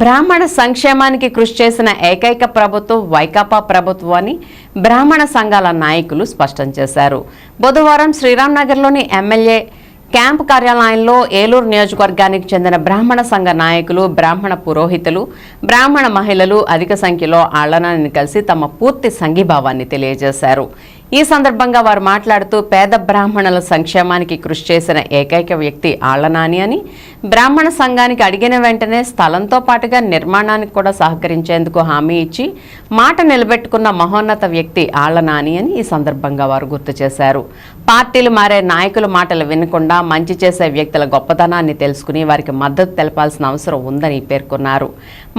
బ్రాహ్మణ సంక్షేమానికి కృషి చేసిన ఏకైక ప్రభుత్వం వైకాపా ప్రభుత్వం అని బ్రాహ్మణ సంఘాల నాయకులు స్పష్టం చేశారు. బుధవారం శ్రీరామ్నగర్లోని ఎమ్మెల్యే క్యాంప్ కార్యాలయంలో ఏలూరు నియోజకవర్గానికి చెందిన బ్రాహ్మణ సంఘ నాయకులు బ్రాహ్మణ పురోహితులు బ్రాహ్మణ మహిళలు అధిక సంఖ్యలో ఆళ్ళనాన్ని కలిసి తమ పూర్తి సంఘీభావాన్ని తెలియజేశారు. ఈ సందర్భంగా వారు మాట్లాడుతూ పేద బ్రాహ్మణుల సంక్షేమానికి కృషి చేసిన ఏకైక వ్యక్తి ఆళ్ళనాని అని. బ్రాహ్మణ సంఘానికి అడిగిన వెంటనే స్థలంతో పాటుగా నిర్మాణానికి కూడా సహకరించేందుకు హామీ ఇచ్చి మాట నిలబెట్టుకున్న మహోన్నత వ్యక్తి ఆళ్ళనాని అని ఈ సందర్భంగా వారు గుర్తు చేశారు. పార్టీలు మారే నాయకుల మాటలు వినకుండా మంచి చేసే వ్యక్తుల గొప్పతనాన్ని తెలుసుకుని వారికి మద్దతు తెలపాల్సిన అవసరం ఉందని పేర్కొన్నారు.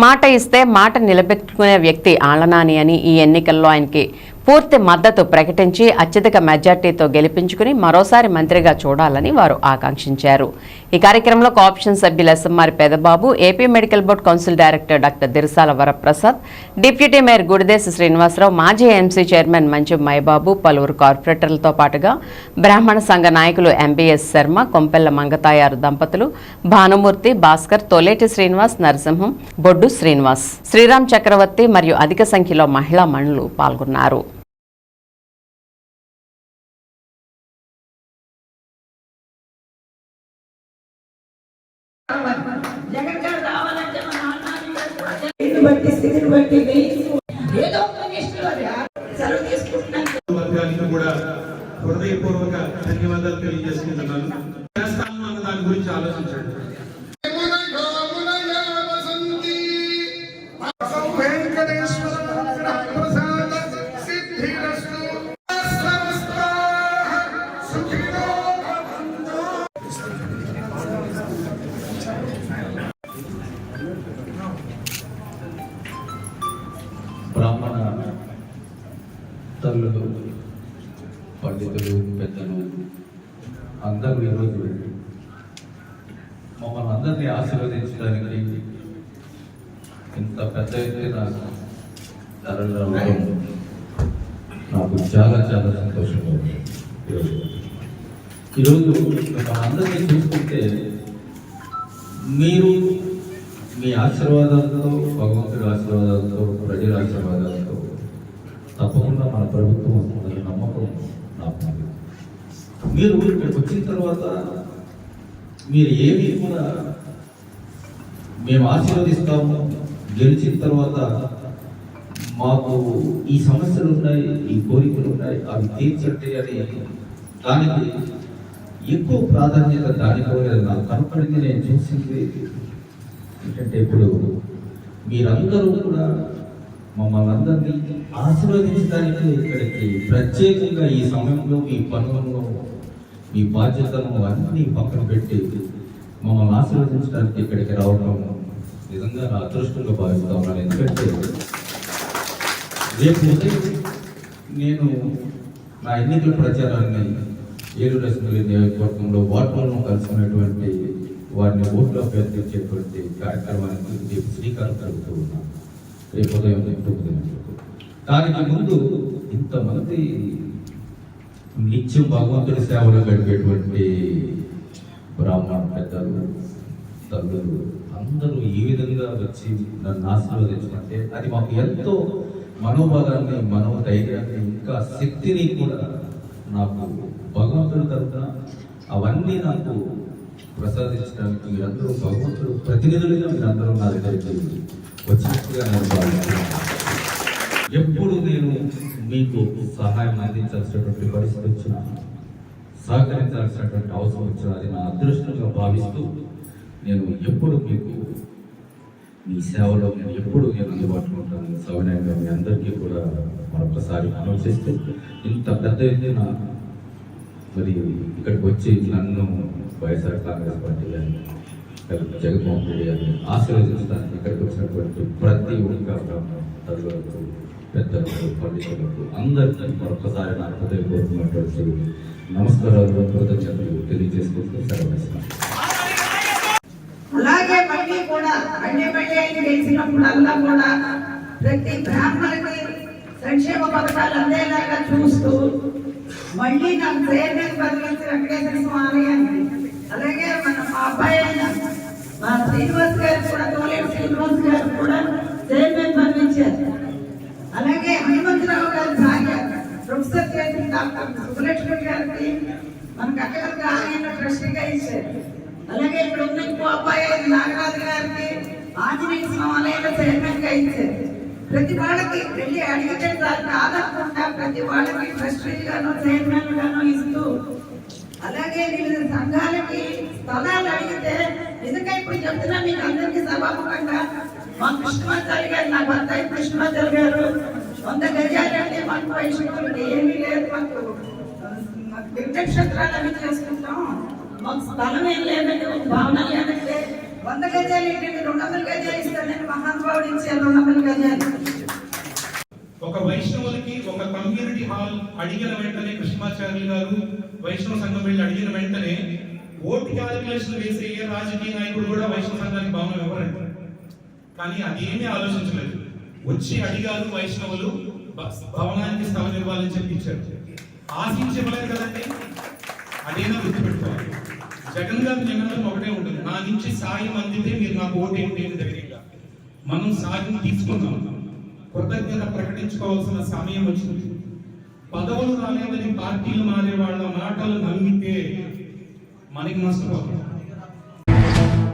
మాట ఇస్తే మాట నిలబెట్టుకునే వ్యక్తి ఆళ్ళనాని అని ఈ ఎన్నికల్లో ఆయనకి పూర్తి మద్దతు ప్రకటించి అత్యధిక మెజార్టీతో గెలిపించుకుని మరోసారి మంత్రిగా చూడాలని వారు ఆకాంక్షించారు. ఈ కార్యక్రమంలో కోఆప్షన్ సభ్యులు SMR Pedababu AP medical board council director doctor Dirasala Varaprasad deputy mayor Gudidesa Srinivasarao మాజీ ఎంసీ చైర్మన్ మంచు మైబాబు పలువురు కార్పొరేటర్లతో పాటుగా బ్రాహ్మణ సంఘ నాయకులు ఎంబీఎస్ శర్మ కొంపెల్ల మంగతాయారు దంపతులు భానుమూర్తి భాస్కర్ తొలేటి శ్రీనివాస్ నరసింహం బొడ్డు శ్రీనివాస్ శ్రీరామ్ చక్రవర్తి మరియు అధిక సంఖ్యలో మహిళా మణులు పాల్గొన్నారు. బట్టి స్థితిని బట్టి ఏదో సెలవు తీసుకుంటున్నాను కూడా హృదయపూర్వక ధన్యవాదాలు తెలియజేసుకుంటున్నాను. చేస్తాము అన్న దాని గురించి ఆలోచించండి. తల్లులు పండితులు పెద్దలు అందరూ ఈరోజు మమ్మల్ని అందరినీ ఆశీర్వదించడానికి ఇంత పెద్ద ఎత్తున తరలి నాకు చాలా చాలా సంతోషంగా ఉంది ఈరోజు. ఈరోజు మనందరినీ చూసుకుంటే మీరు మీ ఆశీర్వాదాలతో భగవంతుడి ఆశీర్వాదాలతో ప్రజల ఆశీర్వాదాలతో తప్పకుండా మన ప్రభుత్వం వస్తుందని నమ్మకం నాకు మీరు ఇక్కడికి వచ్చిన తర్వాత మీరు ఏమి కూడా మేము ఆశీర్వదిస్తాము. గెలిచిన తర్వాత మాకు ఈ సమస్యలు ఉన్నాయి ఈ కోరికలు ఉన్నాయి అవి తీర్చండి అని దానికి ఎక్కువ ప్రాధాన్యత దానికోలేదు నాకు కనపడింది నేను చూసింది ఏంటంటే ఇప్పుడు మీరందరూ కూడా మమ్మల్ని అందరినీ ఆశీర్వదించడానికి ఇక్కడికి ప్రత్యేకంగా ఈ సమయంలో మీ పనులను మీ బాధ్యతలను అన్నీ పక్కన పెట్టి మమ్మల్ని ఆశీర్వదించడానికి ఇక్కడికి రావడం నిజంగా నా అదృష్టంగా భావిస్తా ఉన్నాను. ఎందుకంటే రేపు నేను నా ఎన్నికల ప్రచారాన్ని ఏలూరు అసెంబ్లీ నియోజకవర్గంలో ఓటర్లను కలుసుకునేటువంటి వారిని ఓట్లు అభ్యర్థించేటువంటి కార్యక్రమానికి రేపు శ్రీకారం కలుగుతూ ఉన్నాను. రేపు ఉదయం దానికి ముందు ఇంతమంది నిత్యం భగవంతుడి సేవలో గడిపేటువంటి బ్రాహ్మణ పెద్దలు తల్లులు అందరూ ఈ విధంగా వచ్చి నన్ను ఆశీర్వదించినట్టే. అది మాకు ఎంతో మనోబలాన్ని మనోధైర్యాన్ని ఇంకా శక్తిని కూడా నాకు భగవంతుడి తరఫున అవన్నీ నాకు ప్రసాదించడానికి మీరందరూ భగవంతుడు ప్రతినిధులుగా మీరందరూ నా దగ్గర వచ్చినట్టుగా నేను ఎప్పుడు నేను మీకు సహాయం అందించాల్సినటువంటి పరిస్థితి వచ్చిన సహకరించాల్సినటువంటి అవసరం వచ్చినా అది నా అదృష్టంగా భావిస్తూ నేను ఎప్పుడు మీకు మీ సేవలో నేను ఎప్పుడు నేను అందుబాటులో ఉంటాను. సవినయంగా మీ అందరికీ కూడా మరొకసారి ఆలోచిస్తూ ఇంత పెద్ద ఎత్తున మరి ఇక్కడికి వచ్చి నన్ను వైఎస్ఆర్ కాంగ్రెస్ పార్టీ కానీ జగన్మోహన్ రెడ్డి గారిని ఆశీర్వదించడానికి ఇక్కడికి వచ్చినటువంటి ప్రతి ఒక్క తల్లులకు పెద్దలకు పండితులకు అందరికీ మరొకసారి నా హృదయపూర్వకమైనటువంటి నమస్కారాలు కృతజ్ఞతలు తెలియజేసుకుంటూ సెలవు అలాగే మళ్ళీ కూడా మళ్ళీ మళ్ళీ ఆయన గెలిచినప్పుడల్లా కూడా ప్రతి బ్రాహ్మణుడికి సంక్షేమ పథకాలు అందేలాగా చూస్తూ మళ్ళీ నాకు చైర్మన్ బదిలించిన వెంకటేశ్వర స్వామి అని అలాగే మన మా అబ్బాయి అయిన శ్రీనివాస్ గారు కూడా తోలేరు శ్రీనివాస్ గారు కూడా చైర్మన్ పంపించారు అలాగే హనుమంతరావు గారి భార్య ప్రొఫెసర్ చేసిన డాక్టర్ సుబ్బలక్ష్మి గారికి మనకు అక్కడ ఆయన ట్రస్టీగా ఇచ్చారు. అలాగే ఇప్పుడు ఉన్న ఇంకో అబ్బాయి నాగరాజు గారికి ఆంజనేయ స్వామి చైర్మన్గా ఇచ్చారు. ప్రతి వాళ్ళకి వెళ్ళి అడిగితే దానికి ఆధారకుండా ప్రతి వాళ్ళకి ట్రస్టీలుగాను చైర్మన్ గాను ఇస్తూ అలాగే వివిధ సంఘాలకి స్థలాలు అడిగితే నిజంగా ఇప్పుడు మీకు అందరికీ సభాముఖంగా మా కృష్ణమాచారి గారు నా భర్త కృష్ణమాచారి గారు. వంద గజాలంటే మాకు వైష్ణవులకి ఏమీ లేదు. మాకు మాకు దివ్యక్షేత్రాలు అవి చేసుకుంటాం. మాకు స్థలం ఏం లేదండి ఒక భవనం లేదంటే వంద గజాలు ఏంటి రెండు వందల గజాలు ఇస్తానండి మహానుభావుడు ఇచ్చారు రెండు వందల గజాలు. ఒక వైష్ణవులకి ఒక కమ్యూనిటీ హాల్ అడిగిన వెంటనే కృష్ణాచార్యులు గారు వైష్ణవ సంఘం వెళ్ళి అడిగిన వెంటనే ఓటు క్యాలిక్యులేషన్ వేసే ఏ రాజకీయ నాయకుడు కూడా వైష్ణవ సంఘానికి భావన ఇవ్వరండి. కానీ అదేమీ ఆలోచించలేదు. వచ్చి అడిగారు వైష్ణవులు భవనానికి స్థలం ఇవ్వాలని చెప్పి ఇచ్చారు ఆశించి కదండి? అదేనా గుర్తుపెట్టుకోవాలి. జగన్ గారి నినాదం ఒకటే ఉంటుంది. నా నుంచి సాయం అందితే మీరు నాకు ఓటు ఏంటి అని ధైర్యంగా మనం సాయం తీసుకున్నాం కృతజ్ఞత ప్రకటించుకోవాల్సిన సమయం వచ్చింది. పదవులు రాలేదని పార్టీలు మారే వాళ్ళ మాటలు నమ్మితే మనకి నష్టపోతుంది